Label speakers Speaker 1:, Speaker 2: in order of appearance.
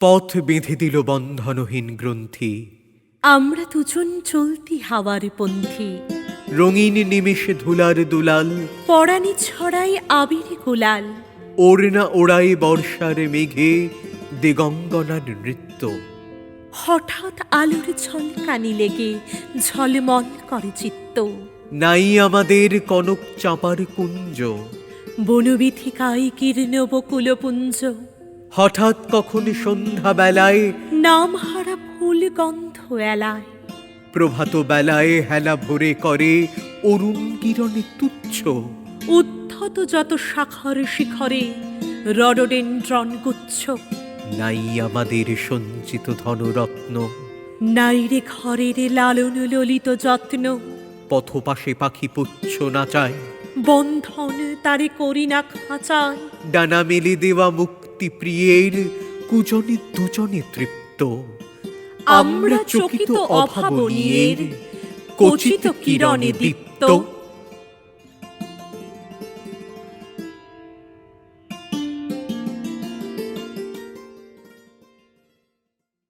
Speaker 1: পথ বেঁধে দিল বন্ধনহীন গ্রন্থি।
Speaker 2: আমরা দুজন চলতি হাওয়ার পন্থী।
Speaker 1: রঙিন নিমেষে ধুলার দুলাল।
Speaker 2: পরাণী ছড়াই আবির গোলাল।
Speaker 1: ওড়না ওড়াই বর্ষার মেঘে দিগঙ্গনার নৃত্য।
Speaker 2: হঠাৎ আলোর ঝলকানি লেগে ঝলমল করে চিত্ত।
Speaker 1: নাই আমাদের কনক চাপার কুঞ্জ।
Speaker 2: বনবিথিকায় কীর্ণ বকুলপুঞ্জ।
Speaker 1: হঠাৎ কখন সন্ধ্যা বেলায়
Speaker 2: নাম হারা ফুল গন্ধ এলায়।
Speaker 1: প্রভাত বেলায় হেলা ভরে করে অরুণ কিরণে তুচ্ছ।
Speaker 2: উদ্ধত যত শাখর শিখরে রডোডেন্ড্রন গুচ্ছ।
Speaker 1: নাই আমাদের সঞ্চিত ধনরত্ন।
Speaker 2: নাইরে ঘরের লালন ললিত যত্ন।
Speaker 1: পথপাশে পাখি পুচ্ছ না চায়।
Speaker 2: বন্ধন তারে করি না খাঁচায়।
Speaker 1: ডানা মেলে দেওয়া মুক্তি প্রিয়ের কুজনে দুজনে তৃপ্ত।
Speaker 2: আমরা চকিত অভাবনীয়ের কচিত কিরণে দীপ্ত।